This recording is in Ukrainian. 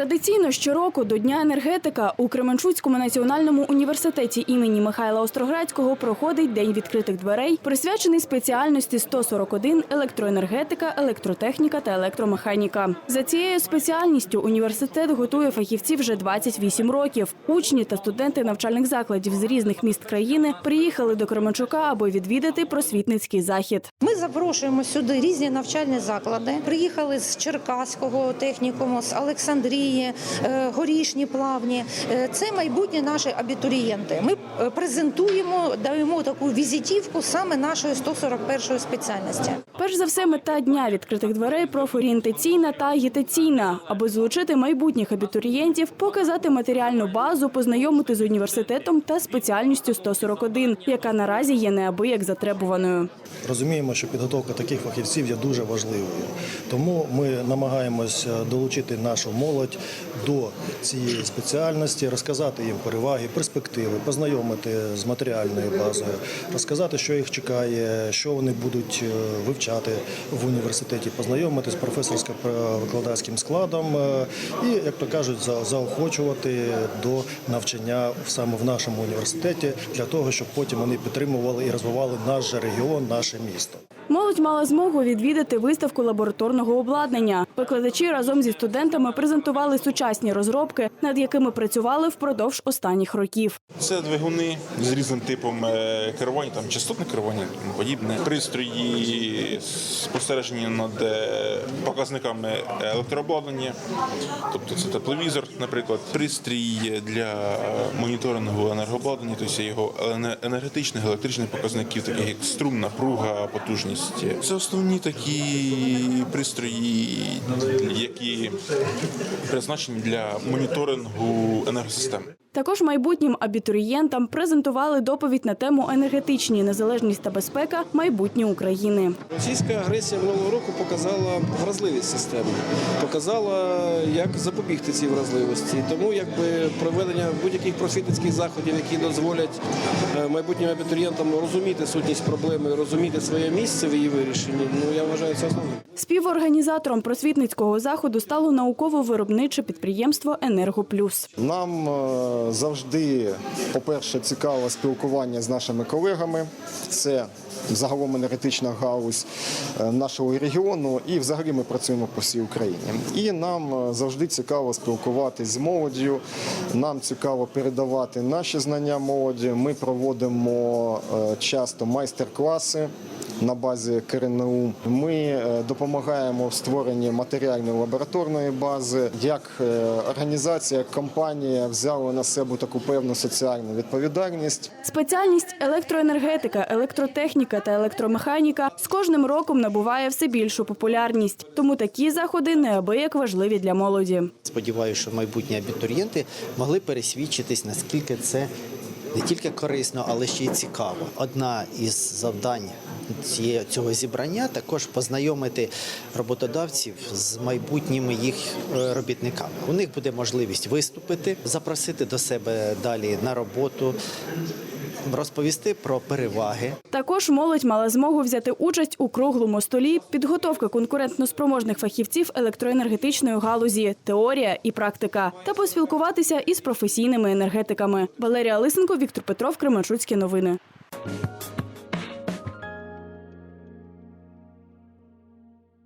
Традиційно щороку до Дня енергетика у Кременчуцькому національному університеті імені Михайла Остроградського проходить День відкритих дверей, присвячений спеціальності 141 електроенергетика, електротехніка та електромеханіка. За цією спеціальністю університет готує фахівців вже 28 років. Учні та студенти навчальних закладів з різних міст країни приїхали до Кременчука, аби відвідати просвітницький захід. Ми запрошуємо сюди різні навчальні заклади. Приїхали з Черкаського технікуму, з Олександрії, е, горішні плавні. Е, Це майбутні наші абітурієнти. Ми е, презентуємо, даємо таку візитівку саме нашої 141 спеціальності. Перш за все, мета дня відкритих дверей профорієнтаційна та агітаційна, аби залучити майбутніх абітурієнтів, показати матеріальну базу, познайомити з університетом та спеціальністю 141, яка наразі є неабияк затребуваною. Розуміємо, що підготовка таких фахівців є дуже важливою. Тому ми намагаємося долучити нашу молодь до цієї спеціальності, розказати їм переваги, перспективи, познайомити з матеріальною базою, розказати, що їх чекає, що вони будуть е, вивчати в університеті, познайомити з професорсько-викладацьким складом е, і, як то кажуть, заохочувати до навчання саме в нашому університеті для того, щоб потім вони підтримували і розвивали наш же регіон, наше місто. Молодь мала змогу відвідати виставку лабораторного обладнання. Викладачі разом зі студентами презентували сучасні розробки, над якими працювали впродовж останніх років. Це двигуни з різним типом е, керування, там частотне керування подібне. Пристрої спостереження над е, показниками електрообладнання, тобто це тепловізор, наприклад, пристрій для моніторингу енергообладнання, тобто його ене- енергетичних, електричних показників, таких як струм, напруга, потужність. Це основні такі пристрої, які призначені для моніторингу енергосистеми. Також майбутнім абітурієнтам презентували доповідь на тему енергетичні незалежність та безпека майбутнє України. Російська агресія минулого року показала вразливість системи, показала, як запобігти цій вразливості. Тому якби проведення будь-яких просвітницьких заходів, які дозволять е, майбутнім абітурієнтам розуміти сутність проблеми, розуміти своє місце в її вирішенні. Ну я вважаю це основним. Співорганізатором просвітницького заходу стало науково-виробниче підприємство Енергоплюс. Нам е, завжди, по-перше, цікаво спілкування з нашими колегами. Це загалом енергетична галузь е, нашого регіону, і взагалі ми працюємо по всій Україні. І нам е, завжди цікаво спілкуватися з молоддю. Нам цікаво передавати наші знання молоді. Ми проводимо е, часто майстер-класи на базі КРНУ. Ми допомагаємо в створенні матеріальної лабораторної бази. Як організація, як компанія взяли на себе таку певну соціальну відповідальність. Спеціальність електроенергетика, електротехніка та електромеханіка з кожним роком набуває все більшу популярність. Тому такі заходи неабияк важливі для молоді. Сподіваюся, що майбутні абітурієнти могли пересвідчитись, наскільки це не тільки корисно, але ще й цікаво. Одна із завдань цього зібрання також познайомити роботодавців з майбутніми їх е, робітниками. У них буде можливість виступити, запросити до себе далі на роботу, розповісти про переваги Також молодь мала змогу взяти участь у круглому столі підготовка конкурентноспроможних фахівців електроенергетичної галузі, теорія і практика, та поспілкуватися із професійними енергетиками. Валерія Лисенко, Віктор Петров, Кременчуцькі новини.